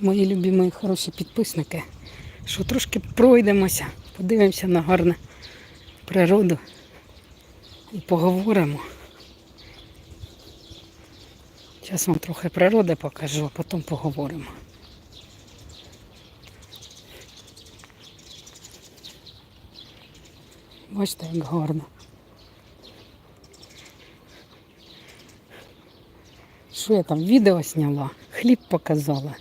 мої любі мої хороші підписники, що трошки пройдемося, подивимося на гарну природу і поговоримо. Зараз вам трохи природи покажу, а потім поговоримо. Бачите, як гарно. Що я там відео зняла, хліб показала,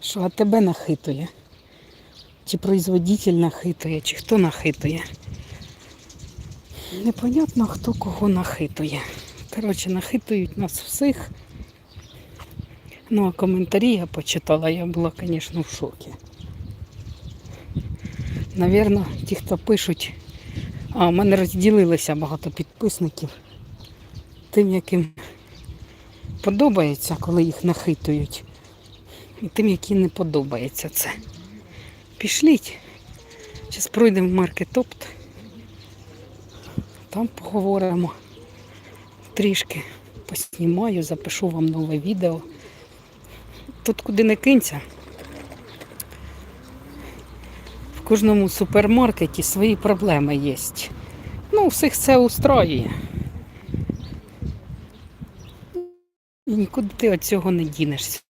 що а тебе нахитує. Чи производитель нахитує, чи хто нахитує. Непонятно, хто кого нахитує. Коротше, нахитують нас всіх. Ну, а коментарі я почитала, я була, звісно, в шокі. Навірно, ті, хто пишуть, а в мене розділилися багато підписників тим, яким подобається, коли їх нахитують. І тим, які не подобається це. Пішліть. Зараз пройдемо в маркетопт. Там поговоримо трішки. Поснімаю, запишу вам нове відео. Тут куди не кинься. В кожному супермаркеті свої проблеми є. Ну, всіх це устроює. І нікуди ти від цього не дінешся.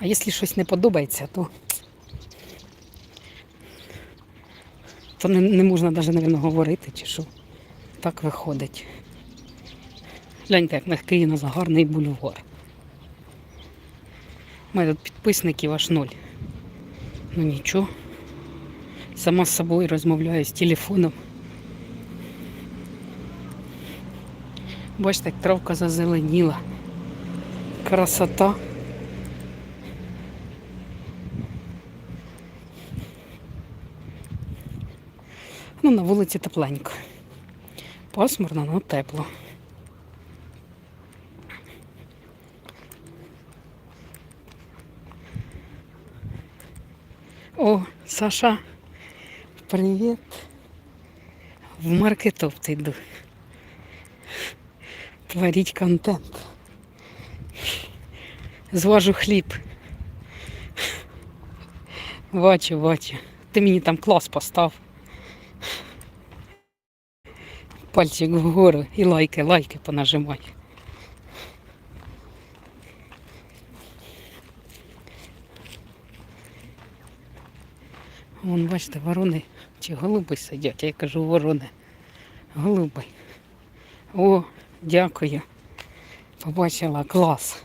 А якщо щось не подобається, то, то не, не можна навіть, мабуть, говорити, чи що. Так виходить. Гляньте, як мягкий у нас гарний бульвар. У мене тут підписників аж ноль. Ну нічого. Сама з собою розмовляю з телефоном. Бачите, як травка зазеленіла. Красота. Ну, на вулиці тепленько. Пасмурно, але тепло. О, Саша, привіт. В маркетопт йду. Творіть контент. Зважу хліб. Бачу, бачу. Ти мені там клас постав. Пальчик вгору і лайки, лайки понажимай. Вон, бачите, ворони чи голуби сидять, я кажу ворони. Голуби. О, дякую. Побачила клас.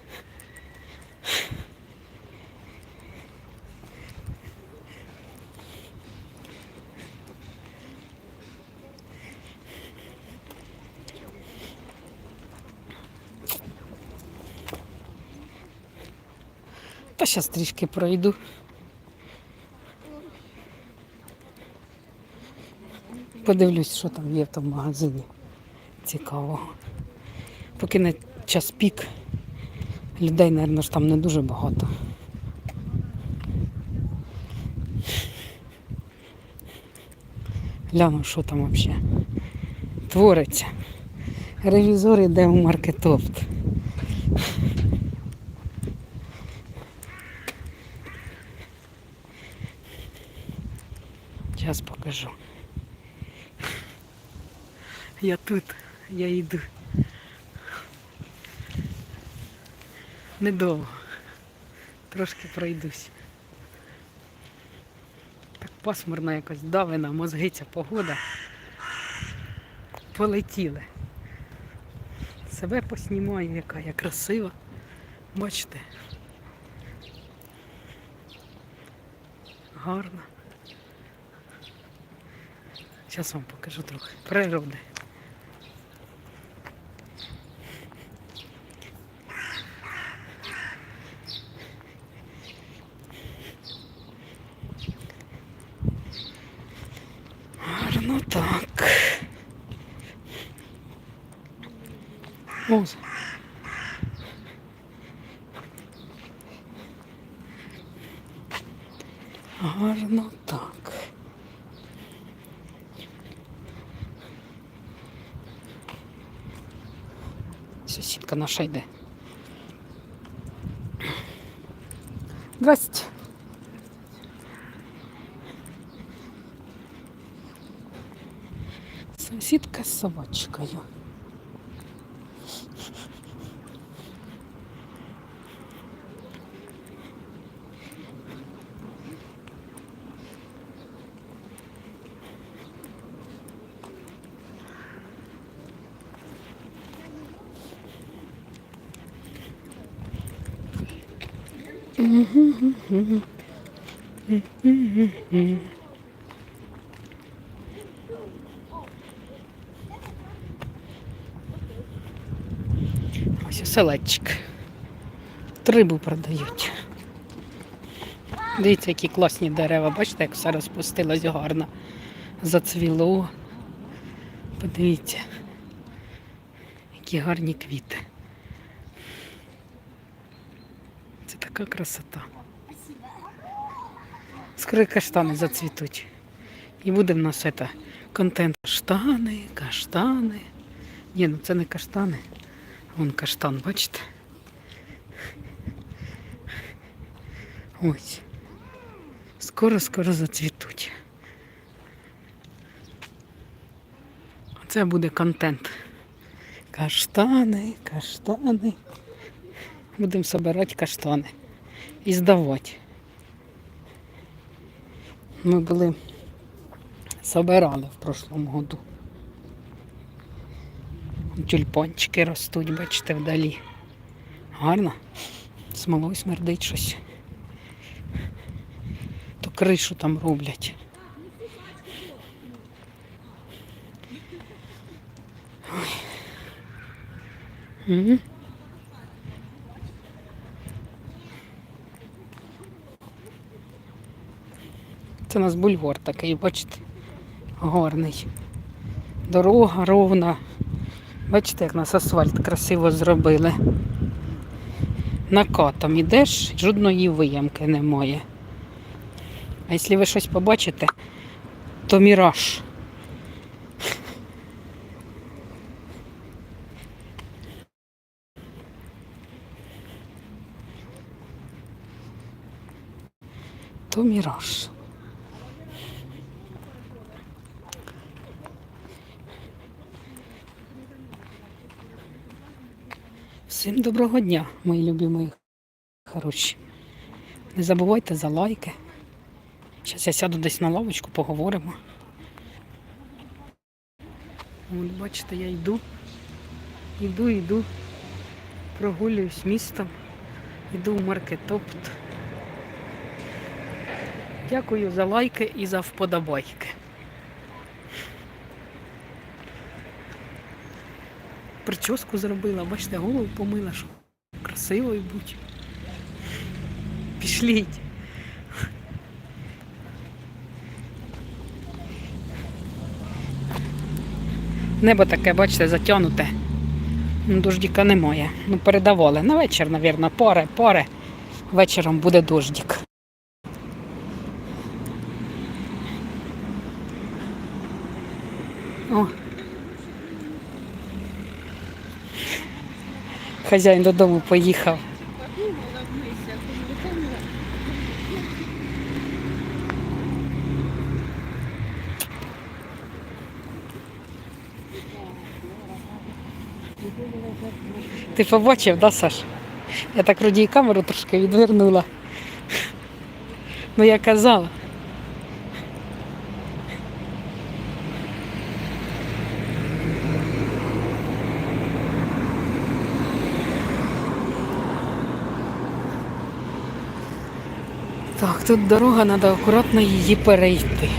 Та зараз трішки пройду. Подивлюсь, що там є в тому магазині цікавого. Поки не час пік, людей, мабуть, ж там не дуже багато. Гляну, що там взагалі твориться. Ревізор йде в маркетопт. Зараз покажу. Я тут, я йду. Недовго. Трошки пройдусь. Так пасмурно якось давина, мозгиця погода. Полетіли. Себе поснімаю, яка я красива. Бачите? Гарно. Зараз вам покажу трохи природи. О, Гарно так. Сусідка наша йде. Здрасте. Сусідка з собачкою. Ось оселедчик. Рибу продають. Дивіться, які класні дерева. Бачите, як все розпустилось гарно. Зацвіло. Подивіться, які гарні квіти. Це красота. Скоро каштани зацвітуть. І буде в нас це, контент каштани, каштани. Ні, ну це не каштани. Вон каштан, бачите? Ось. Скоро-скоро зацвітуть. Це буде контент. Каштани, каштани. Будемо збирати каштани і здавати. Ми були собирали в прошлому году. Тюльпанчики ростуть, бачите, вдалі. Гарно. Смолою смердить щось. То кришу там роблять. Ой. Угу. Це у нас бульвар такий, бачите, гарний. Дорога ровна. Бачите, як нас асфальт красиво зробили. Накатом ідеш, жодної виямки немає. А якщо ви щось побачите, то міраж. То міраж. Всім доброго дня, мої любі хороші. Не забувайте за лайки. Зараз я сяду десь на лавочку, поговоримо. От, бачите, я йду, йду, йду, прогулююсь містом, йду в маркетопт. Дякую за лайки і за вподобайки. Прическу зробила, бачите, голову помила, щоб красивою бути. Пішліть. Небо таке, бачите, затягнуте. Ну, Дождіка немає. Ну, передавали. На вечір, мабуть, пари, пари. Вечором буде дождик. О. Хазяїн додому поїхав. Ти побачив, да, Саш? Я так вроді і камеру трошки відвернула. Ну я казала. Так, тут дорога, треба акуратно її перейти.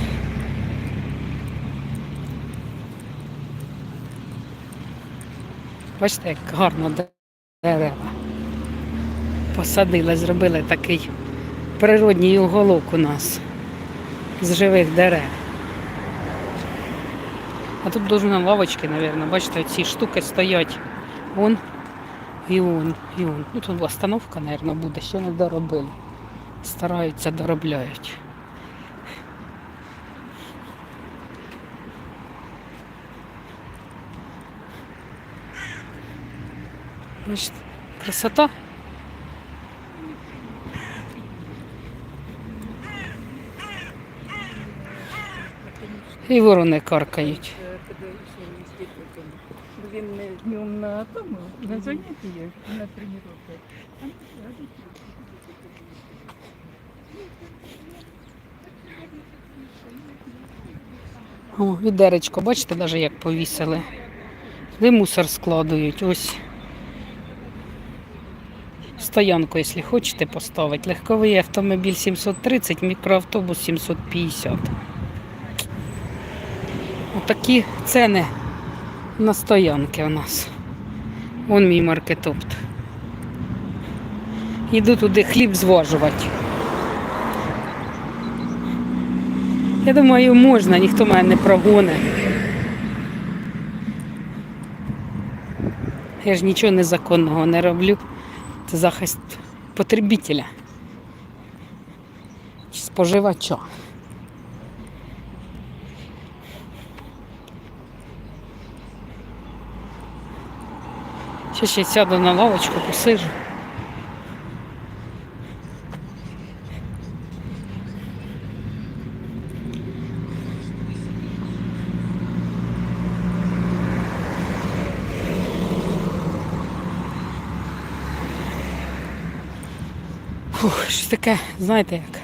Бачите, як гарно дерева. Посадили, зробили такий природній уголок у нас з живих дерев. А тут дуже лавочки, мабуть, бачите, ці штуки стоять. Вон і вон, і вон. Ну тут остановка, мабуть, буде, ще не доробили стараються, доробляють. Значить, красота. І ворони каркають. Він не днем на тому, на заняття, на тренування. О, відеречко, бачите, навіть як повісили. Де мусор складують. Ось. Стоянку, якщо хочете поставити. Легковий автомобіль 730, мікроавтобус 750. Отакі ціни на стоянки у нас. Вон мій маркетопт. Іду туди хліб зважувати. Я думаю, можна, ніхто мене не прогоне. Я ж нічого незаконного не роблю. Це захист потребителя. Чи споживача. Ще ще сяду на лавочку, посижу. Щось таке, знаєте як,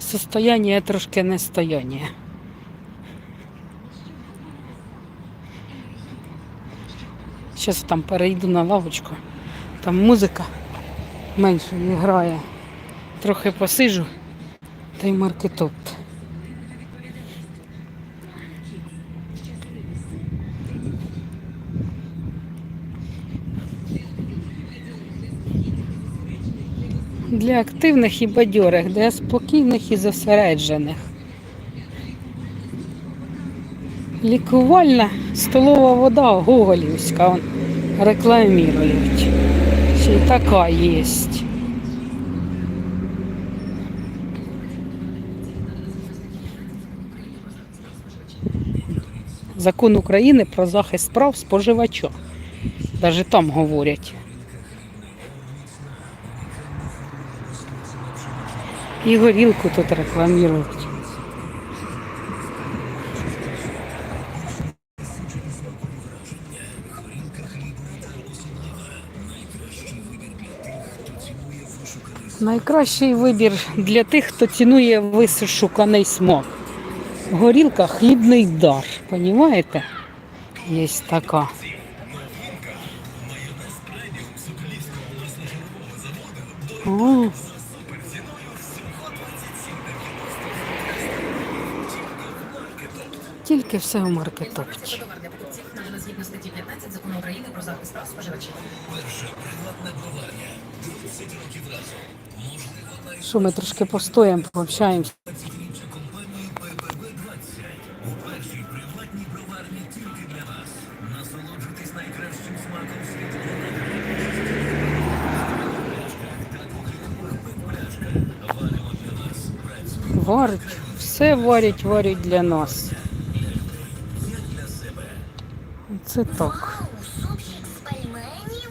состояння трошки не стояння. Зараз там перейду на лавочку, там музика менше грає. Трохи посижу, та й маркетопт. Для активних і бадьорих, для спокійних і зосереджених. Лікувальна столова вода Гоголівська он, рекламують. Ще така є. Закон України про захист прав споживача. Навіть там говорять. І горілку тут рекламують. Найкращий вибір для тих, хто цінує висушуканий смак. Горілка хлібний дар, понімаєте? Є така. О. Тільки все в маркетопті. Згідно статті 15 закону України про захист прав споживачів. Що ми трошки постоїмо, пообщаємося. Варять, все варять, варять для нас. Це так. Супчик з пельменів?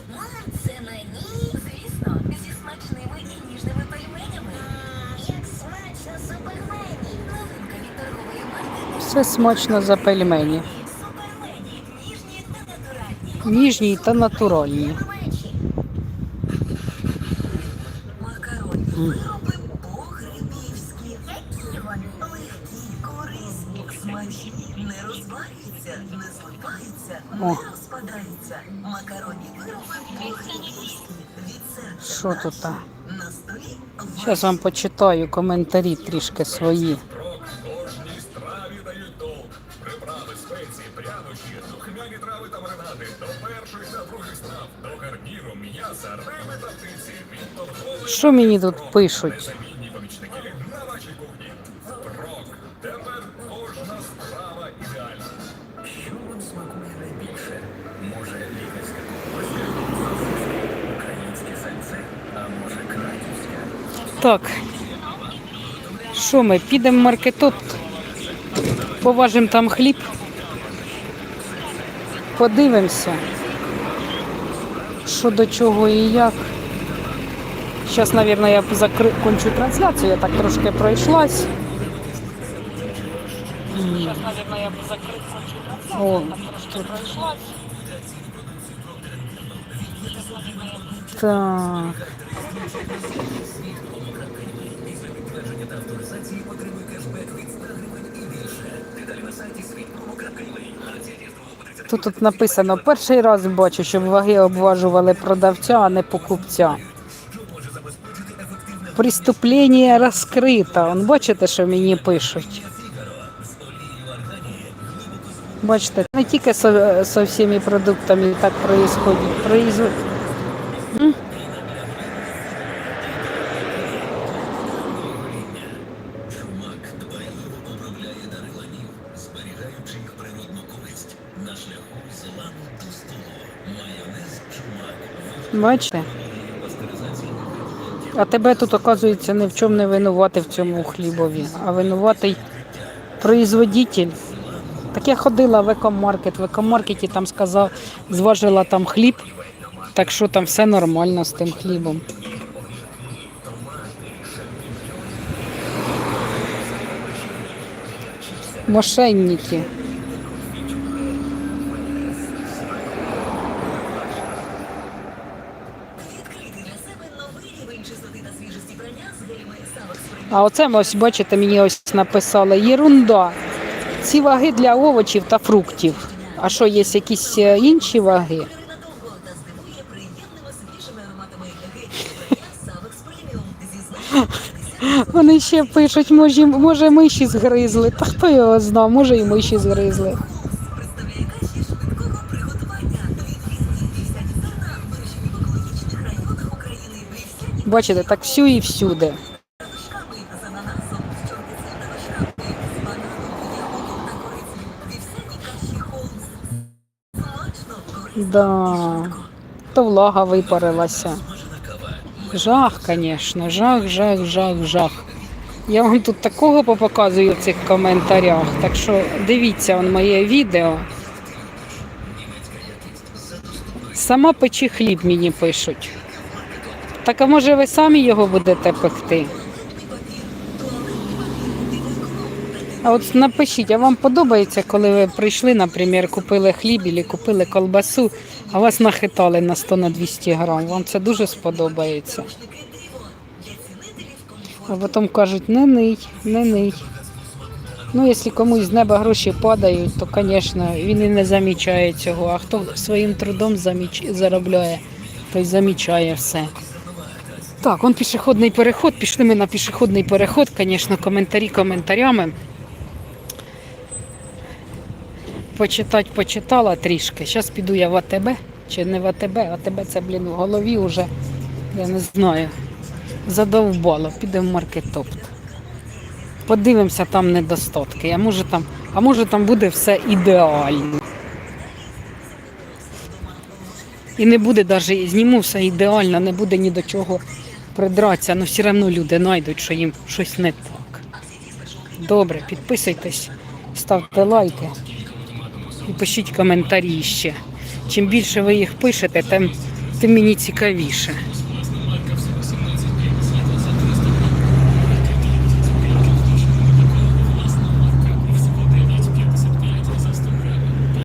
Звісно, зі смачними і ніжними пельменями. Як смачно супельмені! Новинка від торгової Все смачно за пельмені. Ніжні та натуральні. Ніжні та натуральні. Страв, до гарніру, м'яса, риби та птиці. Від торгових Що мені тут пишуть? Так. Що ми підемо в маркетот, поважимо там хліб, подивимося, що до чого і як. Зараз, мабуть, я закри... кончу трансляцію, я так трошки пройшлась. Зараз, мабуть, я б закритися О, тут. Так. Тут, тут написано, перший раз бачу, щоб ваги обважували продавця, а не покупця. Преступлення розкрито. Он бачите, що мені пишуть. Бачите, не тільки со, со всіми продуктами так происходит. Произв... Бачите? А тебе тут, оказується, ні в чому не винувати в цьому хлібові, а винуватий производитель. Так я ходила в екомаркет, в екомаркеті там сказав, зважила там хліб, так що там все нормально з тим хлібом. Мошенники. А оце ось бачите, мені ось написали єрунда. Ці ваги для овочів та фруктів. А що, є якісь е, інші ваги? Вони ще пишуть, може, може миші згризли. Та хто його знав, може і миші згризли. Бачите, так всю і всюди. Да. То влага випарилася. Жах, звісно, жах, жах, жах, жах. Я вам тут такого попоказую в цих коментарях. Так що дивіться он моє відео. Сама печі хліб мені пишуть. Так а може ви самі його будете пекти? А от напишіть, а вам подобається, коли ви прийшли, наприклад, купили хліб або купили колбасу, а вас нахитали на 100 на 200 грам. Вам це дуже сподобається. А потім кажуть, не ний, не ний. Ну, якщо комусь з неба гроші падають, то, звісно, він і не замічає цього. А хто своїм трудом заміч... заробляє, той замічає все. Так, он пішохідний переход. Пішли ми на пішохідний переход, звісно, коментарі коментарями. Почитати почитала трішки. Зараз піду я в АТБ. Чи не в АТБ, АТБ це, блін, в голові вже, я не знаю. Задовбало, підемо в маркетопт. Подивимося там недостатки. А може там, а може там буде все ідеально. І не буде навіть, зніму все ідеально, не буде ні до чого придратися, але все одно люди знайдуть, що їм щось не так. Добре, підписуйтесь, ставте лайки і пишіть коментарі ще. Чим більше ви їх пишете, тим, тим мені цікавіше.